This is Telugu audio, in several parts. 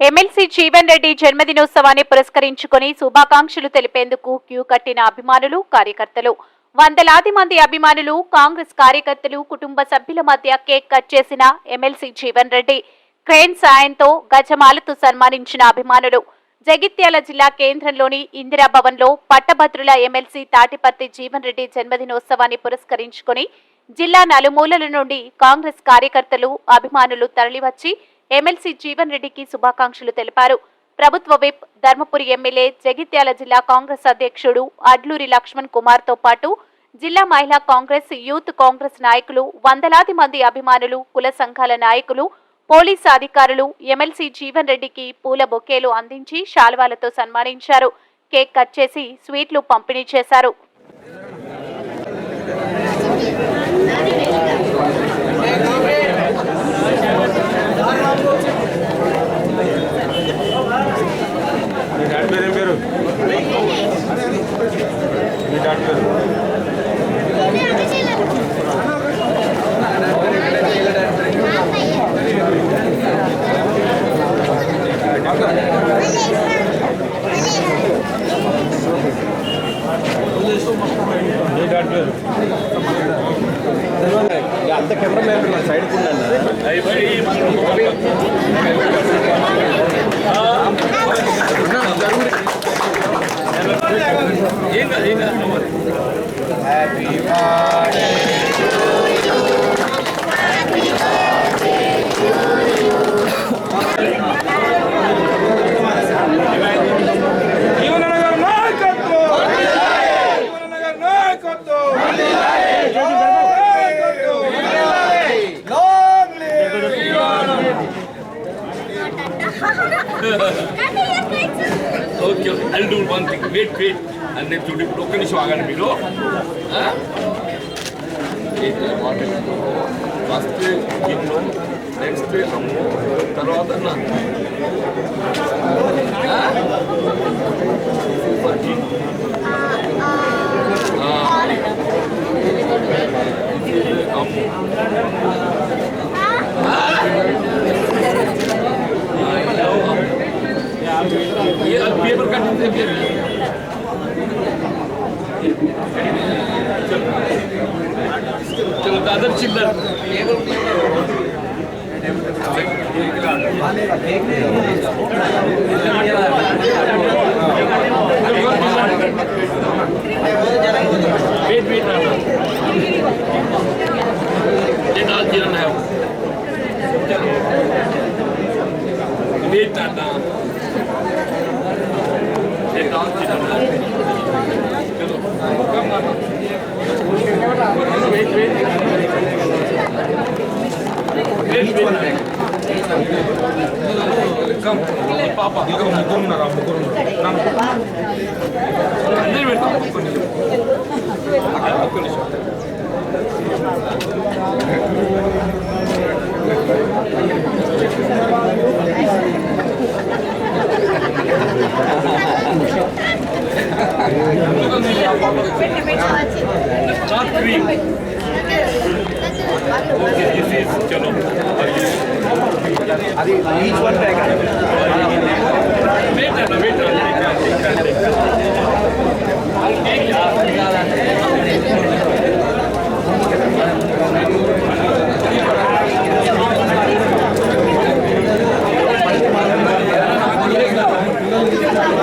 ఎమ్మెల్సీ జీవన్ రెడ్డి జన్మదినోత్సవాన్ని పురస్కరించుకొని శుభాకాంక్షలు తెలిపేందుకు క్యూ కట్టిన అభిమానులు కార్యకర్తలు. వందలాది మంది అభిమానులు కాంగ్రెస్ కార్యకర్తలు కుటుంబ సభ్యుల మధ్య కేక్ కట్ చేసిన ఎమ్మెల్సీ జీవన్ రెడ్డి క్రేన్ సాయంతో గజమాలతో సన్మానించిన అభిమానులు. జగిత్యాల జిల్లా కేంద్రంలోని ఇందిరా భవన్లో పట్టభద్రుల ఎమ్మెల్సీ తాటిపత్తి జీవన్ రెడ్డి జన్మదినోత్సవాన్ని పురస్కరించుకొని జిల్లా నలుమూలల నుండి కాంగ్రెస్ కార్యకర్తలు అభిమానులు తరలివచ్చి ఎమ్మెల్సీ జీవన్ రెడ్డికి శుభాకాంక్షలు తెలిపారు. ప్రభుత్వ విప్ ధర్మపురి ఎమ్మెల్యే జగిత్యాల జిల్లా కాంగ్రెస్ అధ్యక్షుడు అడ్లూరి లక్ష్మణ్ కుమార్తో పాటు జిల్లా మహిళా కాంగ్రెస్ యూత్ కాంగ్రెస్ నాయకులు వందలాది మంది అభిమానులు కుల సంఘాల నాయకులు పోలీసు అధికారులు ఎమ్మెల్సీ జీవన్ రెడ్డికి పూల బొకేలు అందించి శాల్వాలతో సన్మానించారు. కేక్ కట్ చేసి స్వీట్లు పంపిణీ చేశారు మీ డాడీ పేరు ఏం పేరు మీ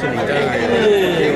চলে যায়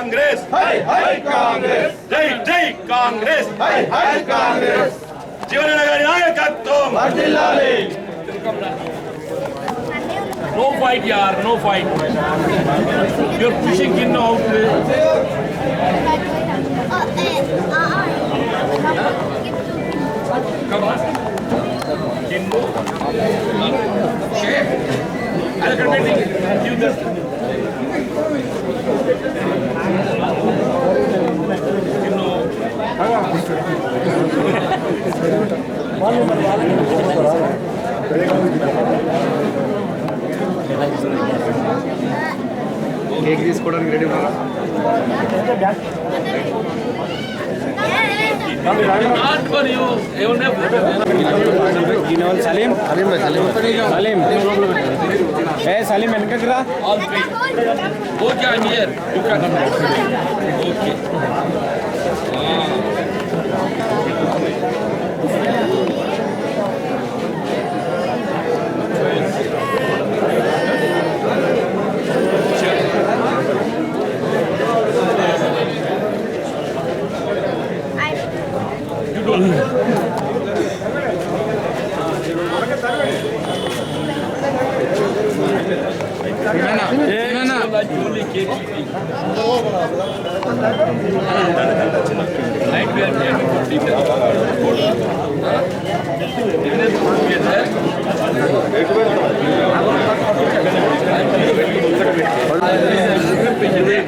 ಕಾಂಗ್ರೆಸ್ ಹೈ ಹೈ ಕಾಂಗ್ರೆಸ್ ಜೈ ಜೈ ಕಾಂಗ್ರೆಸ್ ಹೈ ಹೈ ಕಾಂಗ್ರೆಸ್ ಜೀವನಗರ ನಾಯಕತ್ವ ಬರ್ತಿಲ್ಲಾಲಿ No fight, yaar, no fight. You're pushing in out. Cake తీసుకోవడానికి రెడీ ఉన్నారా? సలీం సలీం? సలీం. సలీం ఏ సలీం వెనకకి రా. Three.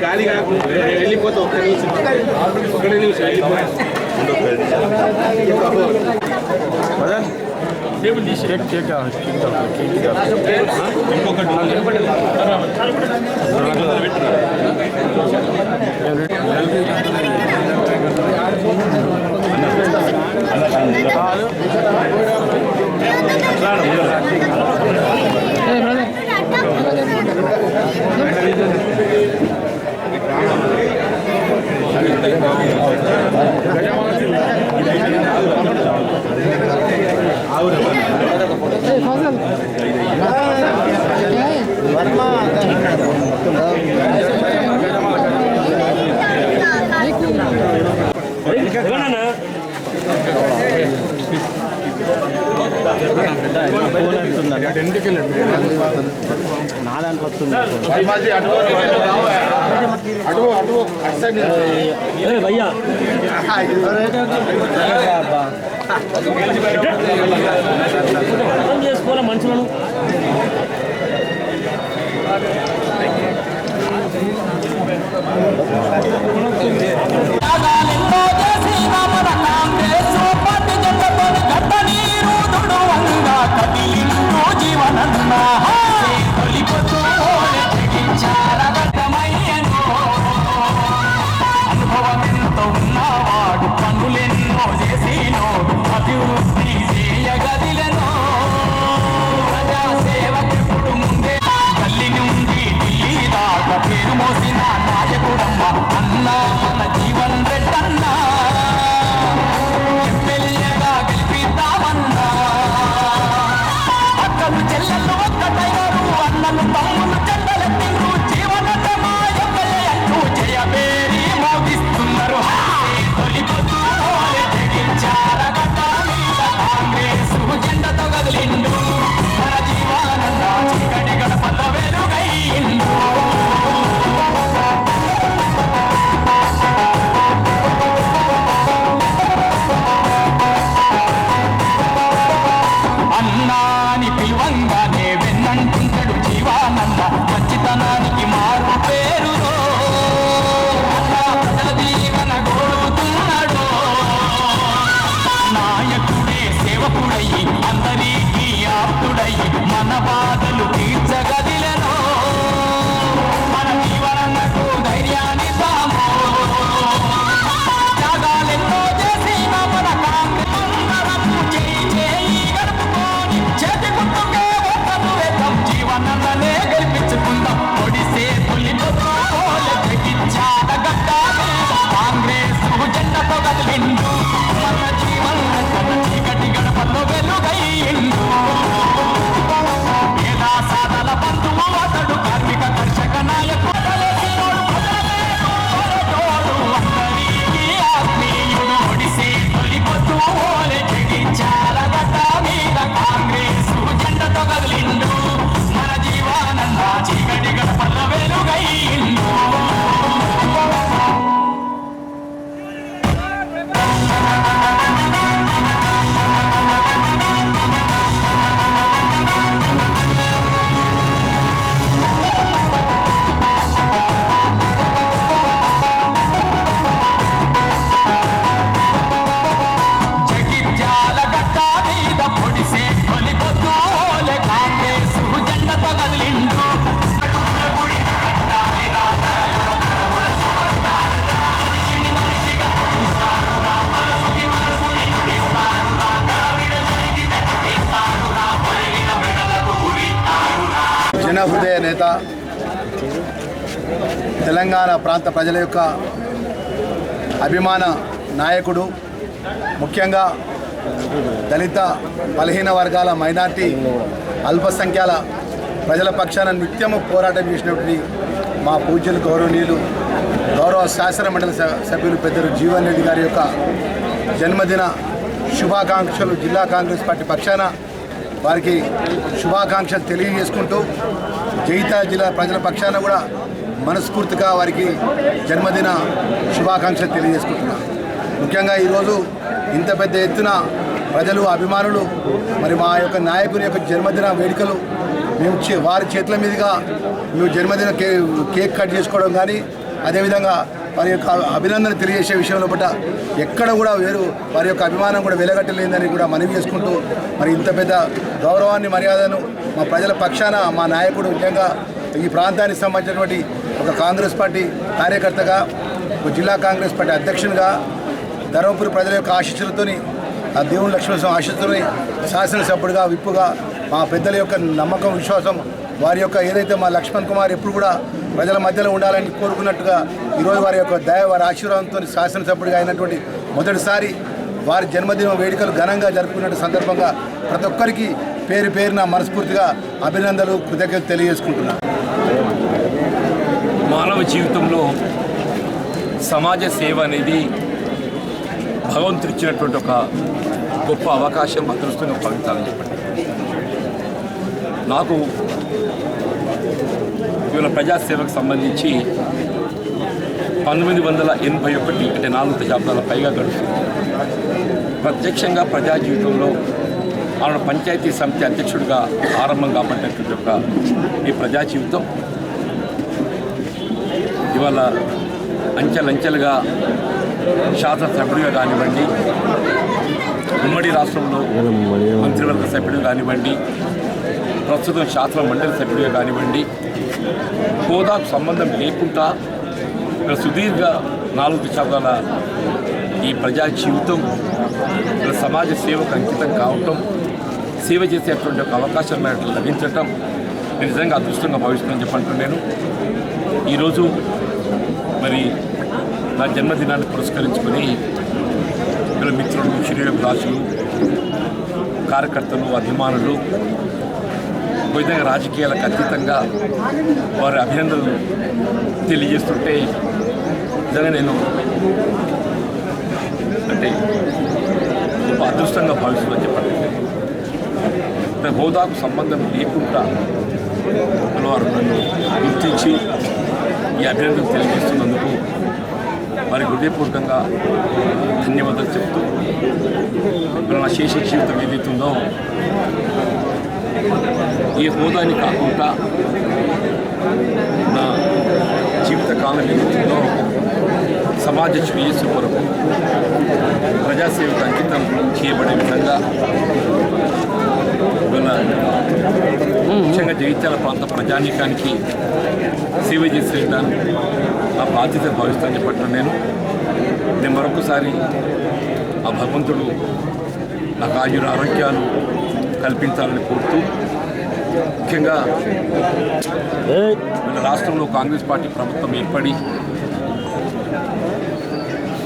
గాలి కాకుండా వెళ్ళిపోతే ఒక్క నిమిషం ఒక్కడే నిమిషం వెళ్ళిపోయి Table this కేక్ కేక్ ఇంటికి వెళ్ళండి అటు అటు అటు సైడ్ చేసుకోవాలి మనుషులను は何だ నేత తెలంగాణ ప్రాంత ప్రజల యొక్క అభిమాన నాయకుడు ముఖ్యంగా దళిత బలహీన వర్గాల మైనార్టీ అల్పసంఖ్యాల ప్రజల పక్షాన నిత్యము పోరాటం చేసినటువంటి మా పూజ్యులు గౌరవనీయులు గౌరవ శాసన మండలి స- సభ్యులు పెద్దలు జీవన్ రెడ్డి గారి యొక్క జన్మదిన శుభాకాంక్షలు జిల్లా కాంగ్రెస్ పార్టీ పక్షాన వారికి శుభాకాంక్షలు తెలియజేసుకుంటూ జైతా జిల్లా ప్రజల పక్షాన కూడా మనస్ఫూర్తిగా వారికి జన్మదిన శుభాకాంక్షలు తెలియజేసుకుంటున్నాను ముఖ్యంగా ఈరోజు ఇంత పెద్ద ఎత్తున ప్రజలు అభిమానులు మరి మా యొక్క నాయకుని యొక్క జన్మదిన వేడుకలు మేము చే- వారి చేతుల మీదుగా మేము జన్మదిన కేక్ కట్ చేసుకోవడం కానీ అదేవిధంగా వారి యొక్క అభినందన తెలియజేసే విషయంలో పట్ల ఎక్కడ కూడా వేరు వారి యొక్క అభిమానం కూడా వెలగట్టలేదని కూడా మనవి చేసుకుంటూ మరి ఇంత పెద్ద గౌరవాన్ని మర్యాదను మా ప్రజల పక్షాన మా నాయకుడు నిజంగా ఈ ప్రాంతానికి సంబంధించినటువంటి ఒక కాంగ్రెస్ పార్టీ కార్యకర్తగా ఒక జిల్లా కాంగ్రెస్ పార్టీ అధ్యక్షునిగా ధర్మపురి ప్రజల యొక్క ఆశీస్సులతోని ఆ దేవుని లక్ష్మణస్వామి ఆశిస్తుని శాసనసభ్యుడిగా విప్పుగా మా పెద్దల యొక్క నమ్మకం విశ్వాసం వారి యొక్క ఏదైతే మా లక్ష్మణ్ కుమార్ ఎప్పుడు కూడా ప్రజల మధ్యలో ఉండాలని కోరుకున్నట్టుగా ఈరోజు వారి యొక్క దయ వారి ఆశీర్వాదంతో శాసనసభ్యుడిగా అయినటువంటి మొదటిసారి వారి జన్మదిన వేడుకలు ఘనంగా జరుపుకున్న సందర్భంగా ప్రతి ఒక్కరికి పేరు పేరున మనస్ఫూర్తిగా అభినందనలు కృతజ్ఞతలు తెలియజేసుకుంటున్నాను. మానవ జీవితంలో సమాజ సేవ అనేది భగవంతుడు ఇచ్చినటువంటి ఒక గొప్ప అవకాశం అదృష్టంగా భావించాలని చెప్పండి. నాకు ఇవాళ ప్రజాసేవకు సంబంధించి పంతొమ్మిది వందల ఎనభై ఒకటి అంటే నాలుగు దశాబ్దాల పైగా గడుస్తుంది. ప్రత్యక్షంగా ప్రజా జీవితంలో ఆమె పంచాయతీ సమితి అధ్యక్షుడిగా ఆరంభం కాబట్టినటువంటి యొక్క ఈ ప్రజా జీవితం. ఇవాళ అంచెలంచెలుగా శాసనసభ్యుడిగా కానివ్వండి ఉమ్మడి రాష్ట్రంలో మంత్రివర్గ సభ్యుడు కానివ్వండి ప్రస్తుతం శాసన మండలి సభ్యుడిగా కానివ్వండి హోదాకు సంబంధం లేకుండా ఇక్కడ సుదీర్ఘ నాలుగు దశాబ్దాల ఈ ప్రజా జీవితం ఇక్కడ సమాజ సేవకు అంకితం కావటం సేవ చేసేటువంటి ఒక అవకాశం నాకు లభించటం నేను నిజంగా అదృష్టంగా భావిస్తున్నాను చెప్పంటున్నాను నేను ఈరోజు మరి నా జన్మదినాన్ని పురస్కరించుకొని ఇక్కడ మిత్రులు శ్రేయోభిలాషులు కార్యకర్తలు అభిమానులు విధంగా రాజకీయాలకు అతీతంగా వారి అభినందనలు తెలియజేస్తుంటే నిజంగా నేను అంటే గొప్ప అదృష్టంగా భావిస్తుందని చెప్పండి హోదాకు సంబంధం లేకుండా వారు నన్ను గుర్తించి ఈ అభినందనలు తెలియజేస్తున్నందుకు వారి హృదయపూర్వకంగా ధన్యవాదాలు చెప్తూ ఇప్పుడు నా శేష జీవితం ఏదైతుందో ఈ హోదాని కాకుండా నా జీవిత కాలం ఏదైతుందో సమాజ శ్రేయస్సు కొరకు ప్రజాసేవకు అంకితం చేయబడే విధంగా ముఖ్యంగా జగిత్యాల ప్రాంత ప్రజానీకానికి సేవ చేసేదాన్ని ఆ బాధ్యత భావిస్తాను చెప్పట్టు నేను. నేను మరొకసారి ఆ భగవంతుడు నాకు ఆయుర ఆరోగ్యాలు కల్పించాలని కోరుతూ ముఖ్యంగా మన రాష్ట్రంలో కాంగ్రెస్ పార్టీ ప్రభుత్వం ఏర్పడి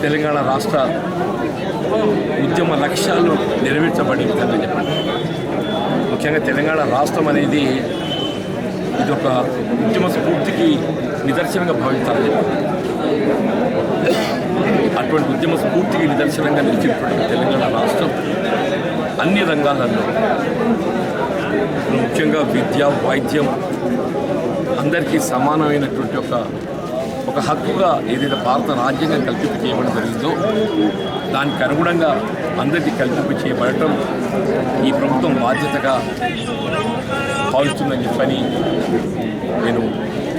తెలంగాణ రాష్ట్ర ఉద్యమ లక్ష్యాలు నెరవేర్చబడే విధంగా చెప్పండి. ముఖ్యంగా తెలంగాణ రాష్ట్రం అనేది ఇది ఒక ఉద్యమ స్ఫూర్తికి నిదర్శనంగా భావించాలని చెప్పండి. అటువంటి ఉద్యమ స్ఫూర్తికి నిదర్శనంగా నిలిచినటువంటి తెలంగాణ రాష్ట్రం అన్ని రంగాలలో ముఖ్యంగా విద్య వైద్యం అందరికీ సమానమైనటువంటి ఒక ఒక హక్కుగా ఏదైతే భారత రాజ్యాంగం కల్పింపు చేయబడి జరిగిందో దానికి అనుగుణంగా అందరికీ కల్పింపు చేయబడటం ఈ ప్రభుత్వం బాధ్యతగా భావిస్తుందని చెప్పని నేను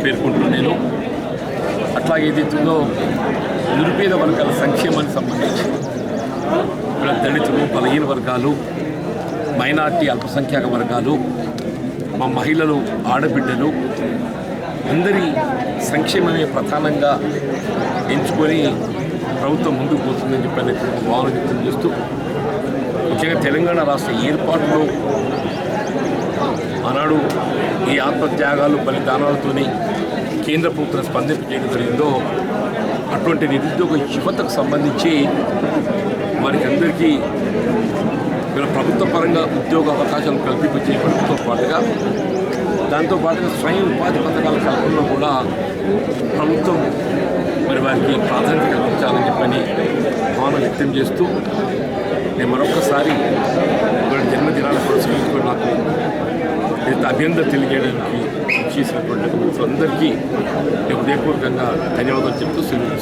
పేర్కొంటున్నాను. అట్లాగే ఏదైతుందో నిరుపేద వర్గాల సంక్షేమానికి సంబంధించి దళితులు బలహీన వర్గాలు మైనార్టీ అల్పసంఖ్యాక వర్గాలు మా మహిళలు ఆడబిడ్డలు అందరి సంక్షేమమే ప్రధానంగా ఎంచుకొని ప్రభుత్వం ముందుకు పోతుందని చెప్పి భావన వ్యక్తం చేస్తూ ముఖ్యంగా తెలంగాణ రాష్ట్ర ఏర్పాటులో ఆనాడు ఈ ఆత్మత్యాగాలు బలిదానాలతోని కేంద్ర ప్రభుత్వం స్పందింప చేయడం జరిగిందో అటువంటి నిరుద్యోగ యువతకు సంబంధించి వారికి అందరికీ వీళ్ళ ప్రభుత్వ పరంగా ఉద్యోగ అవకాశాలు కల్పింప చేయడంతో పాటుగా దాంతో పాటుగా స్వయం ఉపాధి పథకాల కల్పనలో కూడా ప్రభుత్వం మరి వారికి ప్రాధాన్యత కల్పించాలని చెప్పని భావన వ్యక్తం చేస్తూ నేను మరొకసారి వాళ్ళ జన్మదినాన్ని పురస్కరించుకొని నాకు ఇంత అభ్యంతరం తెలియజేయడానికి చేసినటువంటి మిత్రులందరికీ హృదయపూర్వకంగా ధన్యవాదాలు చెప్తూ సెలవు